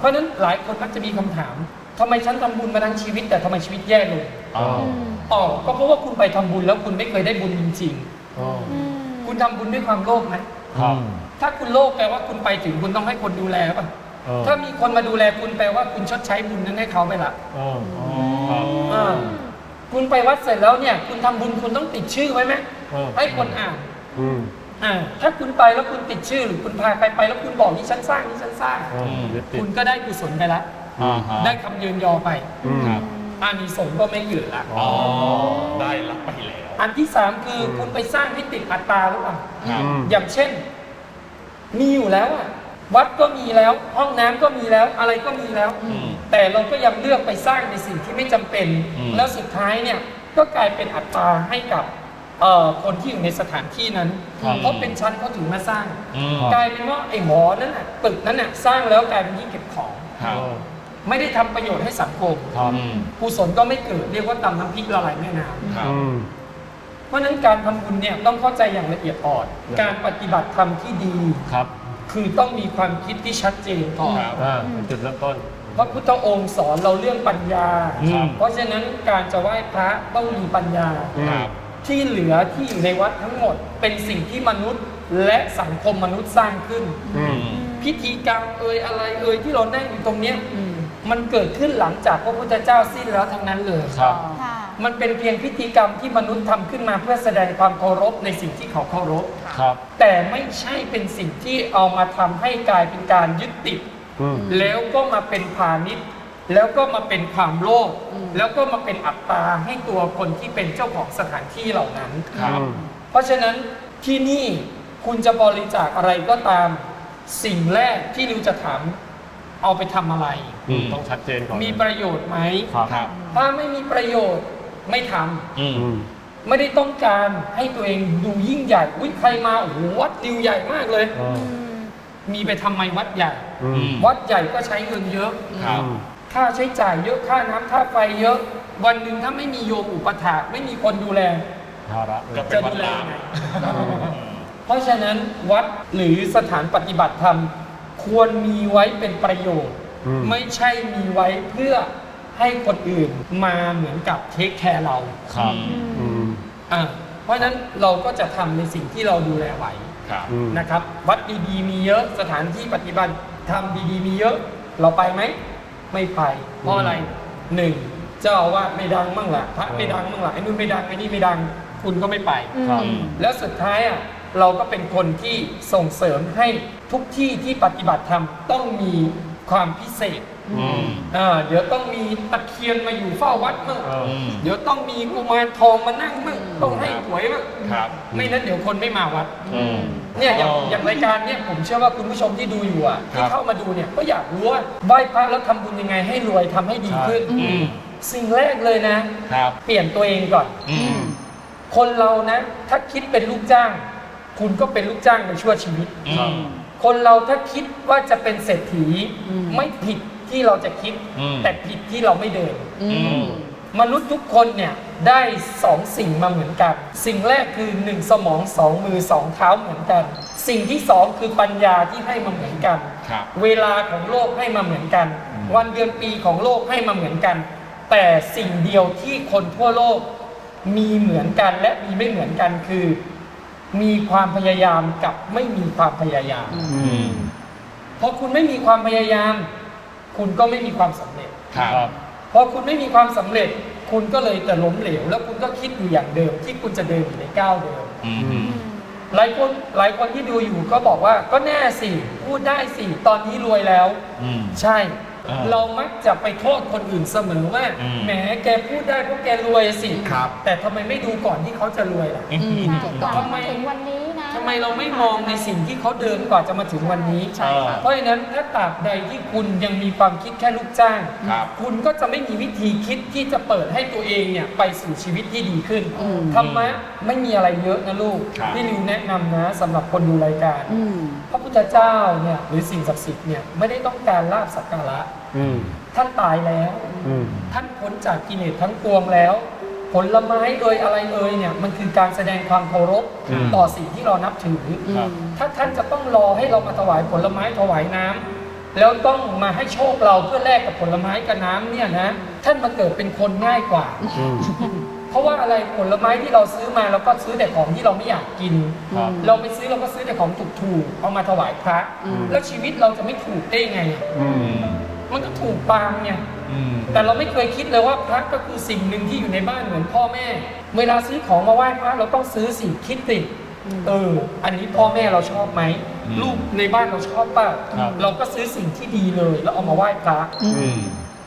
เพราะฉะนั้นหลายคนมักจะมีคำถามทำไมฉันทำบุญมาทั้งชีวิต แต่ทำไมชีวิตแย่ลงอ๋ออ๋อก็เพราะว่าคุณไปทำบุญแล้วคุณไม่เคยได้บุญจริงอ๋อๆคุณทำบุญด้วยความโลภไหมครับถ้าคุณโลภแปลว่าคุณไปถึงคุณต้องให้คนดูแลป่ะเออถ้ามีคนมาดูแลคุณแปลว่าคุณชดใช้บุญนั้นให้เขาไปละอ๋อครับอ่า คุณไปวัดเสร็จแล้วเนี่ย คุณทำบุญคุณต้องติดชื่อไว้ไหมเออให้คนอ่าน อืม อ่าถ้าคุณไปแล้วคุณติดชื่อหรือคุณพาใครไปแล้วคุณบอกนี่ฉันสร้างนี่ฉันสร้างอ๋อยึดติดคุณก็ได้กุศลไปละ อ่าฮะได้คำยืนยอไป อืม ครับอานิสงส์ก็ไม่เหลือละอ๋อได้รับไปแล้วอันที่สามคือคุณไปสร้างให้ติดอัตตาหรือเปล่า ครับอืม อย่างเช่น มีอยู่แล้วอะวัดก็มีแล้ว ห้องน้ำก็มีแล้วอะไรก็มีแล้ว อืม แต่เราก็ยังเลือกไปสร้างในสิ่งที่ไม่จำเป็น อืม แล้วสุดท้ายเนี่ยก็กลายเป็นอัตตาให้กับ เอ่อคนที่อยู่ในสถานที่นั้น ครับเพราะเป็นชั้นเขาถึงมาสร้าง อืม กลายเป็นว่าไอ้หอนั้นน่ะตึกนั้นน่ะสร้างแล้วกลายเป็นที่เก็บของ ครับอ๋อไม่ได้ทำประโยชน์ให้สังคมครับ อืม กุศลก็ไม่เกิดเรียกว่าตำน้ำพริกละลายแม่น้ำ ครับ อืม เพราะฉะนั้นการทำบุญเนี่ยต้องเข้าใจอย่างละเอียดอ่อน ครับ การปฏิบัติธรรมที่ดี ครับคือต้องมีความคิดที่ชัดเจนก่อนครับ อ่าเป็นจุดเริ่มต้น พระพุทธองค์สอนเราเรื่องปัญญาครับเพราะฉะนั้นการจะไหว้พระต้องมีปัญญาอืมครับ ที่เหลือที่อยู่ในวัดทั้งหมด เป็นสิ่งที่มนุษย์และสังคมมนุษย์สร้างขึ้น อืม พิธีกรรมเอ่ยอะไรเอ่ยที่เรานั่งอยู่ตรงเนี้ยมันเกิดขึ้นหลังจากพระพุทธเจ้าสิ้นแล้วทั้งนั้นเลยครับ ค่ะ มันเป็นเพียงพิธีกรรมที่มนุษย์ทำขึ้นมาเพื่อแสดงความเคารพในสิ่งที่เขาเคารพ ครับ แต่ไม่ใช่เป็นสิ่งที่เอามาทำให้กลายเป็นการยึดติด อืม แล้วก็มาเป็นพาณิชย์ แล้วก็มาเป็นความโลภแล้วก็มาเป็นอัตตาให้ตัวคนที่เป็นเจ้าของสถานที่เหล่านั้นครับ เพราะฉะนั้นที่นี่คุณจะบริจาคอะไรก็ตามสิ่งแรกที่ริวจะถามเอาไปทำอะไร อืมต้องชัดเจนก่อนมีประโยชน์ไหม ครับครับถ้าไม่มีประโยชน์ไม่ทำอืมอืม ไม่ได้ต้องการให้ตัวเองดูยิ่งใหญ่อุ้ยใครมาโอ้โหวัดริวใหญ่มากเลยอ๋อมีไปทำไมวัดใหญ่ อืม วัดใหญ่ก็ใช้เงินเยอะ ครับ ค่าใช้จ่ายเยอะค่าน้ำค่าไฟเยอะ วันหนึ่งถ้าไม่มีโยมอุปถากไม่มีคนดูแล ภาระก็เป็จะนวัดูดแลล้างยังไง เพราะฉะนั้นวัดหรือสถานปฏิบัติธรรม ควรมีไว้เป็นประโยชน์ อืม ไม่ใช่มีไว้เพื่อให้คนอื่นมาเหมือนกับเทคแคร์เราครับอืมอ่าเพราะฉะนั้นเราก็จะทำในสิ่งที่เราดูแลไหวครับ อืมนะครับ วัดดีๆมีเยอะสถานที่ปฏิบัติธรรมดีๆมีเยอะ เราไปไหม ไม่ไป เพราะอะไรหนึ่งเจ้าอาวาสไม่ดังมั่งล่ะพระไม่ดังมั่งล่ะไอ้นู่นไม่ดังไอ้นี่ไม่ดัง คุณก็ไม่ไป ครับอืมแล้วสุดท้ายอะเราก็เป็นคนที่ส่งเสริมให้ทุกที่ที่ปฏิบัติธรรมต้องมีความพิเศษ อืม อ่าเดี๋ยวต้องมีตะเคียนมาอยู่เฝ้าวัดมั่งเอออืม เดี๋ยวต้องมีกุมารทองมานั่งมั่งต้องให้หวยมั่งครับ ไม่นั้นเดี๋ยวคนไม่มาวัด อืม เนี่ยอย่างอ๋อออย่างรายการเนี่ยผมเชื่อว่าคุณผู้ชมที่ดูอยู่อะครัที่บ เข้ามาดูเนี่ยก็อยากรู้ว่าไหว้พระแล้วทำบุญยังไงให้รวยทำให้ดีขึ้น อืม สิ่งแรกเลยนะ ครับ เปลี่ยนตัวเองก่อน อืม คนเรานะ ถ้าคิดเป็นลูกจ้าง คุณก็เป็นลูกจ้างในชั่วชีวิต อืม คนเราถ้าคิดว่าจะเป็นเศรษฐีไม่ผิด ที่เราจะคิด อืม แต่ผิดที่เราไม่เดิน อืม มนุษย์ทุกคนเนี่ยได้สองสิ่งมาเหมือนกัน สิ่งแรกคือหนึ่งสมองสองมือสองเท้าเหมือนกัน สิ่งที่สองคือปัญญาที่ให้มาเหมือนกัน ครับ เวลาของโลกให้มาเหมือนกัน วันเดือนปีของโลกให้มาเหมือนกัน แต่สิ่งเดียวที่คนทั่วโลกมีเหมือนกันและมีไม่เหมือนกันคือ มีความพยายามกับไม่มีความพยายาม อืมเพราะคุณไม่มีความพยายาม คุณก็ไม่มีความสำเร็จครับครับ พอคุณไม่มีความสำเร็จ คุณก็เลยจะล้มเหลว แล้วคุณก็คิดอยู่อย่างเดิม ที่คุณจะเดินอยู่ในก้าวเดิม อืม หลายคนหลายคนที่ดูอยู่ก็บอกว่าก็แน่สิ พูดได้สิ ตอนนี้รวยแล้ว อืม ใช่ อ่าเรามักจะไปโทษคนอื่นเสมอว่าอืม แหมแกพูดได้เพราะแกรวยสิ ครับ แต่ทำไมไม่ดูก่อนที่เขาจะรวยล่ะ อืม ใช่ก่อนทำไมถึงวันนี้นะ ทำไมเราไม่มองในสิ่งที่เขาเดินกว่าจะมาถึงวันนี้ ใช่ครับเพราะฉะนั้นถ้าตราบใดที่คุณยังมีความคิดแค่ลูกจ้าง ครับคุณก็จะไม่มีวิธีคิดที่จะเปิดให้ตัวเองเนี่ยไปสู่ชีวิตที่ดีขึ้นธรรมะไม่มีอะไรเยอะนะลูกครับที่ริวแนะนำนะสำหรับคนดูรายการ อืม พระพุทธเจ้าเนี่ยหรือสิ่งศักดิ์สิทธิ์เนี่ยไม่ได้ต้องการลาบสักการะอืมท่านตายแล้ว อืม ท่านพ้นจากกิเลสทั้งปวงแล้ว ผลไม้เอ่ยอะไรเอ่ยเนี่ยมันคือการแสดงความเคารพอืม ต่อสิ่งที่เรานับถือ ครับ ถ้าท่านจะต้องรอให้เรามาถวายผลไม้ถวายน้ำแล้วต้องมาให้โชคเราเพื่อแลกกับผลไม้กับน้ำเนี่ยนะท่านมาเกิดเป็นคนง่ายกว่า อืม เพราะว่าอะไรผลไม้ที่เราซื้อมาเราก็ซื้อแต่ของที่เราไม่อยากกิน ครับ เราไปซื้อเราก็ซื้อแต่ของถูกๆเอามาถวายพระ อืม แล้วชีวิตเราจะไม่ถูกได้ไงอะอืม มันก็ถูกปางเนี่ยอืม แต่เราไม่เคยคิดเลยว่าพระก็คือสิ่งหนึ่งที่อยู่ในบ้านเหมือนพ่อแม่ เวลาซื้อของมาไหว้พระเราต้องซื้อสิ่งคิดติเออ อันนี้พ่อแม่เราชอบไหมอืมลูกในบ้านเราชอบป่ะครับเราก็ซื้อสิ่งที่ดีเลย แล้วเอามาไหว้พระอืม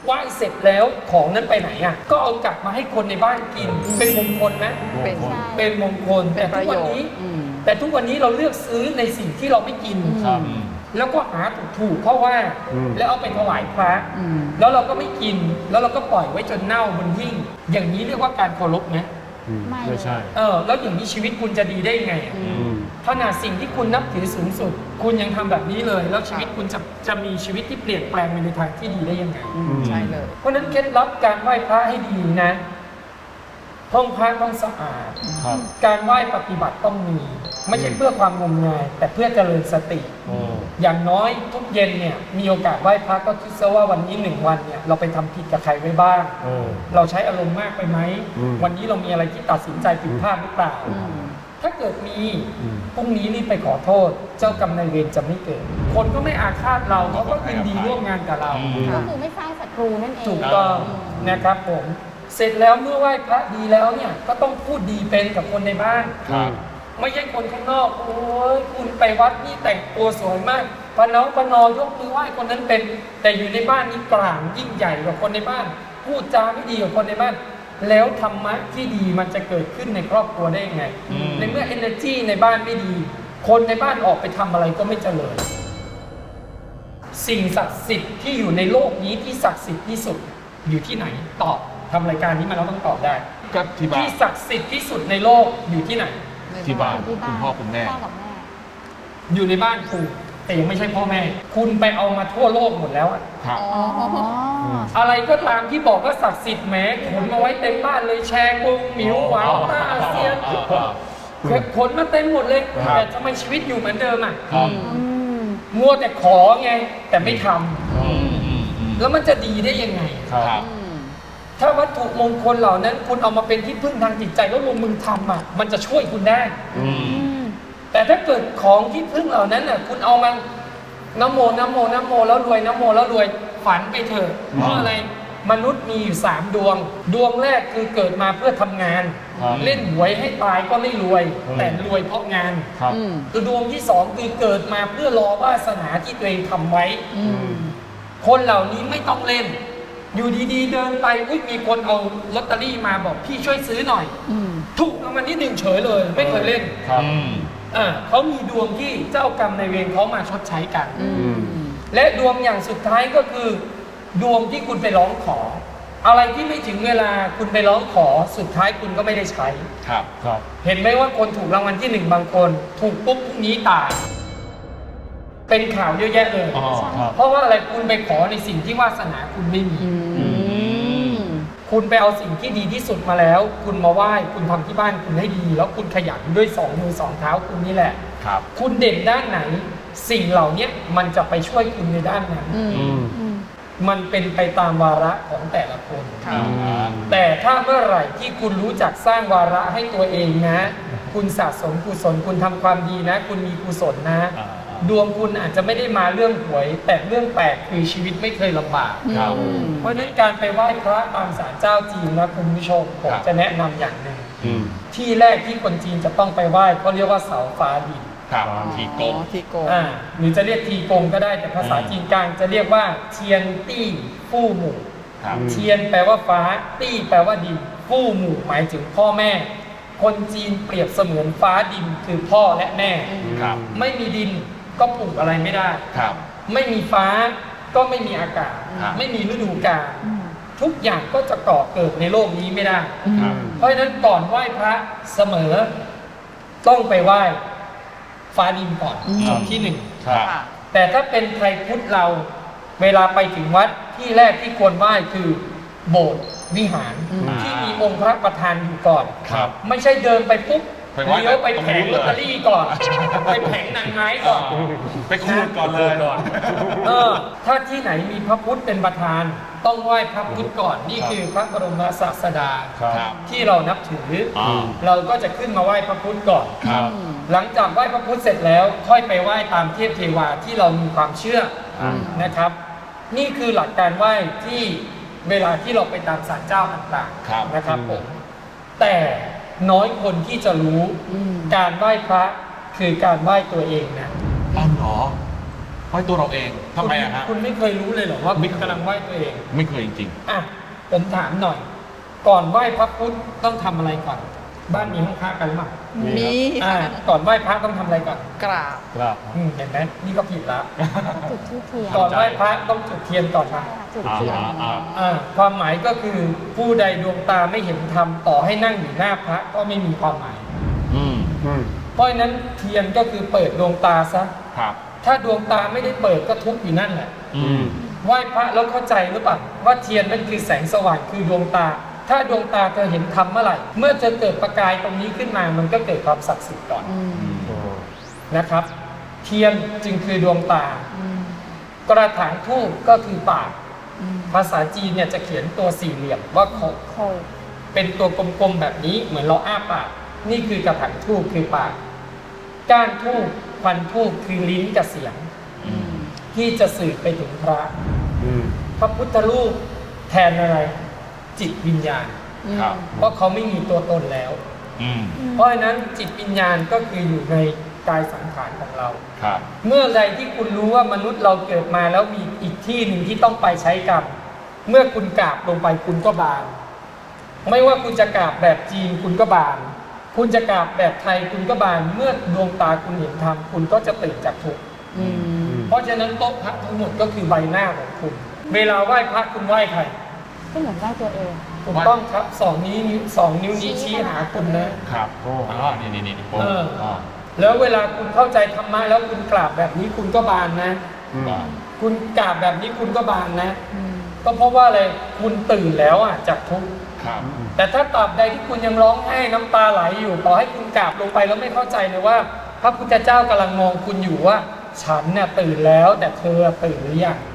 ไหว้เสร็จแล้วของนั้นไปไหนอะ ก็เอากลับมาให้คนในบ้านกิน เป็นมงคลไหมเป็นมงคลเป็นมงคลเป็แต่นปทุระกโยวันชน์นี้อืมแต่ทุกวันนี้เราเลือกซื้อในสิ่งที่เราไม่กินครับอืม แล้วก็หาถูกๆเพราะว่าอืม แล้วเอาไปถวายพระ อืม แล้วเราก็ไม่กินแล้วเราก็ปล่อยไว้จนเน่าบนหิ้งอย่างนี้เรียกว่าการเคารพไหมอืมไม่ ไม่ใช่ เออแล้วอย่างนี้ชีวิตคุณจะดีได้ไงอะอือืม ขนาดสิ่งที่คุณนับถือสูงสุด คุณยังทำแบบนี้เลย แล้วชีวิตคุณจะจะมีชีวิตที่เปลี่ยนแปลงไปในทางที่ดีได้ยังไง อืมใช่เลย เพราะฉะนั้นเคล็ดลับการไหว้พระให้ดีนะ ห้องพระต้องสะอาด ครับ การไหว้ปฏิบัติต้องมี ไม่ใช่เพื่อความงมงายแต่เพื่อเจริญสติโอ้อย่างน้อยทุกเย็นเนี่ยมีโอกาสไหว้พระก็คิดซะว่าวันนี้หนึ่งวันเนี่ยเราไปทำผิดกับใครไว้บ้างเออเราใช้อารมณ์มากไปไหม อืม วันนี้เรามีอะไรที่ตัดสินใจผิดพลาดหรือเปล่าอืมถ้าเกิดมีอืม พรุ่งนี้รีบไปขอโทษ เจ้ากรรมนายเวรจะไม่เกิด คนก็ไม่อาฆาตเราเขาก็ยินดีร่วมงานกับเรา อืม ก็คือไม่สร้างศัตรูนั่นเอง ถูกต้องนะครับผม เสร็จแล้วเมื่อไหว้พระดีแล้วเนี่ยก็ต้องพูดดีเป็นกับคนในบ้าน ครับ ไม่ใช่คนข้างนอก โอ้ยคุณไปวัดนี่แต่งตัวสวยมากปะเนาปะนอยกมือไหว้คนนั้นเป็น แต่อยู่ในบ้านนี่กลางยิ่งใหญ่กว่าคนในบ้าน พูดจาไม่ดีกว่าคนในบ้าน แล้วธรรมะที่ดีมันจะเกิดขึ้นในครอบครัวได้ยังไง อืม ในเมื่อ energy ในบ้านไม่ดี คนในบ้านออกไปทำอะไรก็ไม่เจริญ สิ่งศักดิ์สิทธิ์ที่อยู่ในโลกนี้ที่ศักดิ์สิทธิ์ที่สุดอยู่ที่ไหนตอบ ทำรายการนี้มาแล้วต้องตอบได้ ก็ที่บ้านที่ศักดิ์สิทธิ์ที่สุดในโลกอยู่ที่ไหน ที่บ้านที่บ้านคุณพ่อคุณแม่ พ่อกับแม่อยู่ในบ้านคุณแต่ยังไม่ใช่พ่อแม่ คุณไปเอามาทั่วโลกหมดแล้วอะครับ อ๋ออะไรก็ตามที่บอกว่าศักดิ์สิทธิ์แหม้ขนมาไว้เต็มบ้านเลยแชร์กงหมิวหวาวต้าอาเซียนขนมาเต็มหมดเลยครับ แต่ทำไมชีวิตอยู่เหมือนเดิมอะครับอืมมัวแต่ขอไงแต่ไม่ทำอืมอืมอืมแล้วมันจะดีได้ยังไง ครับครับอืม ถ้าวัตถุมงคลเหล่านั้นคุณเอามาเป็นที่พึ่งทางจิตใจแล้วลงมือทำอะมันจะช่วยคุณได้ อืม อืม แต่ถ้าเกิดของที่พึ่งเหล่านั้นน่ะคุณเอามาน้ำโมน้ำโมน้ำโมแล้วรวยน้ำโมแล้วรวยฝันไปเถอะเพราะอะไรมนุษย์มีอยู่สามดวง ดวงแรกคือเกิดมาเพื่อทำงาน ครับ เล่นหวยให้ตายก็ไม่รวยอืมแต่รวยเพราะงาน ครับ อืม คือดวงที่สองคือเกิดมาเพื่อรอวาสนาที่ตัวเองทำไว้ อืม คนเหล่านี้ไม่ต้องเล่น อยู่ดีๆ เดินไปอุ้ยมีคนเอาลอตเตอรี่มาบอกพี่ช่วยซื้อหน่อย อืม ถูกรางวัลที่หนึ่งเฉยเลย ไม่เคยเล่นครับ อืม อ่าเขามีดวงที่เจ้ากรรมนายเวรเขามาชดใช้กัน อืม และดวงอย่างสุดท้ายก็คือ ดวงที่คุณไปร้องขอ อะไรที่ไม่ถึงเวลาคุณไปร้องขอสุดท้ายคุณก็ไม่ได้ใช้ ครับ ครับ เห็นไหมว่าคนถูกรางวัลที่หนึ่งบางคน ถูกปุ๊บพรุ่งนี้ตาย เป็นข่าวเยอะแยะเลย อ๋อครับ เพราะว่าอะไรคุณไปขอในสิ่งที่วาสนาคุณไม่มีอืมคุณไปเอาสิ่งที่ดีที่สุดมาแล้ว คุณมาไหว้คุณทำที่บ้านคุณให้ดี แล้วคุณขยันด้วยสองมือสองเท้าคุณนี่แหละ ครับ คุณเด่นด้านไหน สิ่งเหล่านี้มันจะไปช่วยคุณในด้านนั้นอืมอืมอืมมันเป็นไปตามวาระของแต่ละคน ครับอืมแต่ถ้าเมื่อไหร่ที่คุณรู้จักสร้างวาระให้ตัวเองนะ คุณสะสมกุศลคุณทำความดีนะ คุณมีกุศลนะ อ่า ดวงคุณอาจจะไม่ได้มาเรื่องหวย แต่เรื่องแปลกคือชีวิตไม่เคยลำบากครับ อืม เพราะฉะนั้นการไปไหว้พระตามศาลเจ้าจีนนะคุณผู้ชมผมครับ จะแนะนำอย่างหนึ่งอืมที่แรกที่คนจีนจะต้องไปไหว้เขาเรียกว่าเสาฟ้าดินครับทีโกอ๋งอที่โกงอ่าหรือจะเรียกทีกงก็ได้แต่ภาษาอืมจีนกลางจะเรียกว่าเทียนตี้ฟู่หมู่ ครับอืมเทียนแปลว่าฟ้า ตี้แปลว่าดิน ฟู่หมู่หมายถึงพ่อแม่ คนจีนเปรียบเสมือนฟ้าดินคือพ่อและแม่ ครับ ไม่มีดิน ก็ปลูกอะไรไม่ได้ ครับ ไม่มีฟ้าก็ไม่มีอากาศ ครับ ไม่มีฤดูกาลทุกอย่างก็จะก่อเกิดในโลกนี้ไม่ได้ ครับ เพราะฉะนั้นก่อนไหว้พระเสมอ ต้องไปไหว้ฟ้าดินก่อนอืม จุดที่หนึ่ง ครับค่ะแต่ถ้าเป็นไทยพุทธเราเวลาไปถึงวัดที่แรกที่ควรไหว้คือโบสถ์วิหาร อืมที่มีองค์พระประธานอยู่ก่อน ครับ ไม่ใช่เดินไปปุ๊บ ไปไหว้เลี้ยวไปตรงแผนู้งนเลยลอตเตอรี่ก่อน ไปแผงนางไม้ก่อน ไปขูดก่อนเลยก่อนเออถ้าที่ไหนมีพระพุทธเป็นประธาน ต้องไหว้พระพุทธก่อน นี่คือพระบรมศาสดาครับครับที่เรานับถือออ่าเราก็จะขึ้นมาไหว้พระพุทธก่อนครับหลังจากไหว้พระพุทธเสร็จแล้วค่อยไปไหว้ตามเทพเทวาที่เรามีความเชื่ออมนะครับ นี่คือหลักการไหว้ที่เวลาที่เราไปตามศาลเจ้าต่างครับๆนะครับผมแต่ น้อยคนที่จะรู้อืมการไหว้พระคือการไหว้ตัวเองนะอ้าวเหรอไหว้ตัวเราเองทำไมอะฮะ คุณคุณไม่เคยรู้เลยเหรอว่าคุณกำลังไหว้ตัวเอง ไม่เคยจริงอะผมถามหน่อย ก่อนไหว้พระพุทธต้องทำอะไรก่อน บ้านมีห้องพระกันหรือเปล่ามีอ่าก่อนไหว้พระต้องทำอะไรก่อนกราบครับอืมเห็นไหมนี่ก็ผิดละจุดที่เทียนก่อนไหว้พระต้องจุดเทียนก่อนใช่นะค่ะจุดอ่าเทียน อ่าอ่า อ่าความหมายก็คือผู้ใดดวงตาไม่เห็นธรรมต่อให้นั่งอยู่หน้าพระก็ไม่มีความหมายๆอืมอืมเพราะฉะนั้นเทียนก็คือเปิดดวงตาซะ ครับ ถ้าดวงตาไม่ได้เปิดก็ทุกข์อยู่นั่นแหละ อืม ไหว้พระแล้วเข้าใจหรือเปล่าว่าเทียนนั่นคือแสงสว่างคือดวงตา ถ้าดวงตาเธอเห็นธรรมเมื่อไหร่ เมื่อเธอเกิดประกายตรงนี้ขึ้นมา มันก็เกิดความศักดิ์สิทธิ์ก่อนอืมโอ้นะครับ เทียนจึงคือดวงตาอืมกระถางทูบก็คือปากอืมภาษาจีนเนี่ยจะเขียนตัวสี่เหลี่ยมว่าโคโคเป็นตัวกลมๆแบบนี้เหมือนเราอ้าปาก นี่คือกระถางทูบคือปาก ก้านทูบควันทูบคือลิ้นกับเสียงอืมที่จะสื่อไปถึงพระอืมพระพุทธรูปแทนอะไร จิตวิญญาณ ครับ เพราะเขาไม่มีตัวตนแล้ว อืมเพราะฉะนั้นจิตวิญญาณก็คืออยู่ในกายสังขารของเรา ครับ เมื่อใดที่คุณรู้ว่ามนุษย์เราเกิดมาแล้วมีอีกที่หนึ่งที่ต้องไปใช้กรรมเมื่อคุณกราบลงไปคุณก็บาน ไม่ว่าคุณจะกราบแบบจีนคุณก็บาน คุณจะกราบแบบไทยคุณก็บาน เมื่อดวงตาคุณเห็นธรรมคุณก็จะตื่นจากทุกข์อืม เพราะฉะนั้นโต๊ะพระทั้งหมดก็คือใบหน้าของคุณ เวลาไหว้พระคุณไหว้ใคร ก็เหมือนไหว้ตัวเองถูกต้องครับสองนิ้วนิ้วสองนิ้วนี้ชี้หาคุณนะ ครับโอ้อ๋อนี่นี่นี่โอ้เอออ๋อแล้วเวลาคุณเข้าใจธรรมะแล้วคุณกราบแบบนี้คุณก็บานนะ อืมว่าคุณกราบแบบนี้คุณก็บานนะ อืมก็เพราะว่าอะไรคุณตื่นแล้วอะจากทุกข์ครับ แต่ถ้าตราบใดที่คุณยังร้องไห้น้ำตาไหลอยู่ต่อให้คุณกราบลงไปแล้วไม่เข้าใจเลยว่า พระพุทธเจ้ากำลังมองคุณอยู่ว่า ฉันเนี่ยตื่นแล้วแต่เธอตื่นหรือยังอืม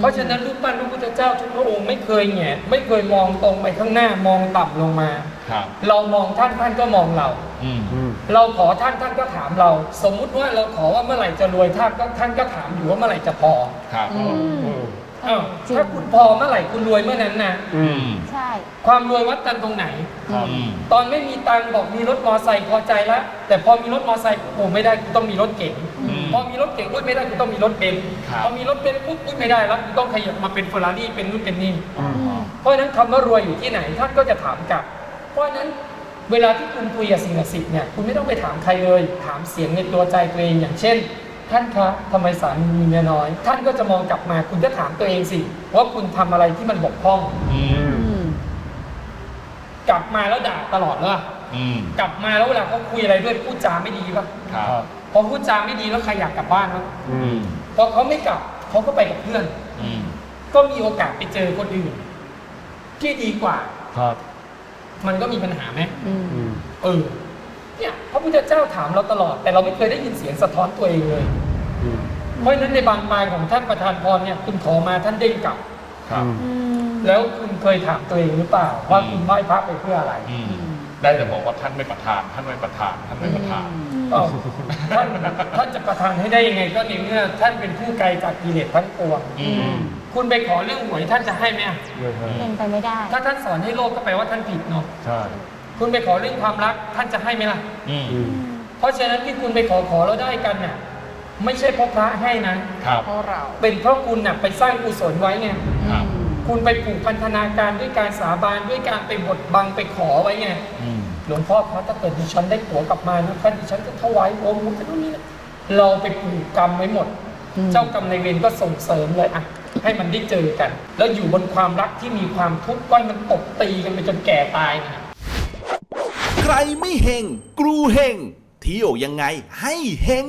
เพราะฉะนั้นรูปปั้นพระพุทธเจ้าทุกพระองค์ไม่เคยแหงนไม่เคยมองตรงไปข้างหน้ามองต่ำลงมา ครับ เรามองท่านท่านก็มองเรา อืม อืม เราขอท่านท่านก็ถามเรา สมมุติว่าเราขอว่าเมื่อไหร่จะรวยท่านก็ท่านก็ถามอยู่ว่าเมื่อไหร่จะพอครับ อืมอืมอ้าวจริง ถ้าคุณพอเมื่อไหร่คุณรวยเมื่อนั้นนะอือืมมใช่ ความรวยวัดกันตรงไหน ครับ อืม ตอนไม่มีตังค์บอกมีรถมอไซค์พอใจแล้วแต่พอมีรถมอไซค์โอ้ไม่ได้กูต้องมีรถเก๋ง อืม พอมีรถเก๋งอุ้ยไม่ได้กูต้องมีรถเบนซ์ครับพอมีรถเบนซ์ปุ๊บอุ้ยไม่ได้แล้วกูต้องขยับมาเป็นเฟอร์รารี่เป็นนู่นเป็นนี่ อืม เพราะฉะนั้นคำว่ารวยอยู่ที่ไหนท่านก็จะถามกลับ เพราะฉะนั้นเวลาที่คุณคุยกับสิ่งศักดิ์สิทธิ์เนี่ยคุณไม่ต้องไปถามใครเลยถามเสียงในตัวใจตัวเองอย่างเช่น ท่านคะทำไมสามีมีเมียน้อย ท่านก็จะมองกลับมาคุณก็ถามตัวเองสิว่าคุณทำอะไรที่มันบกพร่อง อืมอืมกลับมาแล้วด่าตลอดเลยอืมกลับมาแล้วเวลาเขาคุยอะไรด้วยพูดจาไม่ดีป่ะ ครับครับ พอพูดจาไม่ดีแล้วใครอยากกลับบ้านมั้งอืมพอเขาไม่กลับเขาก็ไปกับเพื่อน อืมก็มีโอกาสไปเจอคนอื่น ที่ดีกว่า ครับมันก็มีปัญหาไหมอืม อืมเออ เนี่ยพระพุทธเจ้าถามเราตลอด แต่เราไม่เคยได้ยินเสียงสะท้อนตัวเองเลย อืมเพราะฉะนั้นในบางปลายของท่านประธานพรเนี่ยคุณขอมาท่านเด้งกลับ ครับ อืมแล้วคุณเคยถามตัวเองหรือเปล่า ว่าคุณไหว้พระไปเพื่ออะไร อืม ได้แต่บอกว่าท่านไม่ประทาน ท่านไม่ประทาน ท่านไม่ประทาน เอ้าท่านท่านจะประทานให้ได้ยังไงก็ในเมื่อท่านเป็นผู้ไกลจากกิเลสทั้งปวงอืม คุณไปขอเรื่องหวยท่านจะให้ไหมอะเรื่องให้เป็นไปไม่ได้ ถ้าท่านสอนให้โลภก็แปลว่าท่านผิดเนาะใช่คุณไปขอเรื่องความรักท่านจะให้ไหมล่ะ อืมอืมเพราะฉะนั้นที่คุณไปขอขอแล้วได้กันน่ะไม่ใช่เพราะพระให้นะครับ เพราะเรา เป็นเพราะคุณน่ะไปสร้างกุศลไว้ไง ครับ อืม คุณไปผูกพันธนาการด้วยการสาบานด้วยการไปบดบังไปขอไว้ไงอืมหลวงพ่อครับถ้าเกิดดิฉันได้ผัวกลับมานะท่านดิฉันจะถวายหัวหมูไปตรงนี้นะเราไปผูกกรรมไว้หมดอืมเจ้ากรรมนายเวรก็ส่งเสริมเลยอะให้มันได้เจอกัน แล้วอยู่บนความรักที่มีความทุกข์ก้อยมันตบตีกันไปจนแก่ตายนะ ใครไม่เฮงกรูเฮงเที่ยวยังไงให้เฮง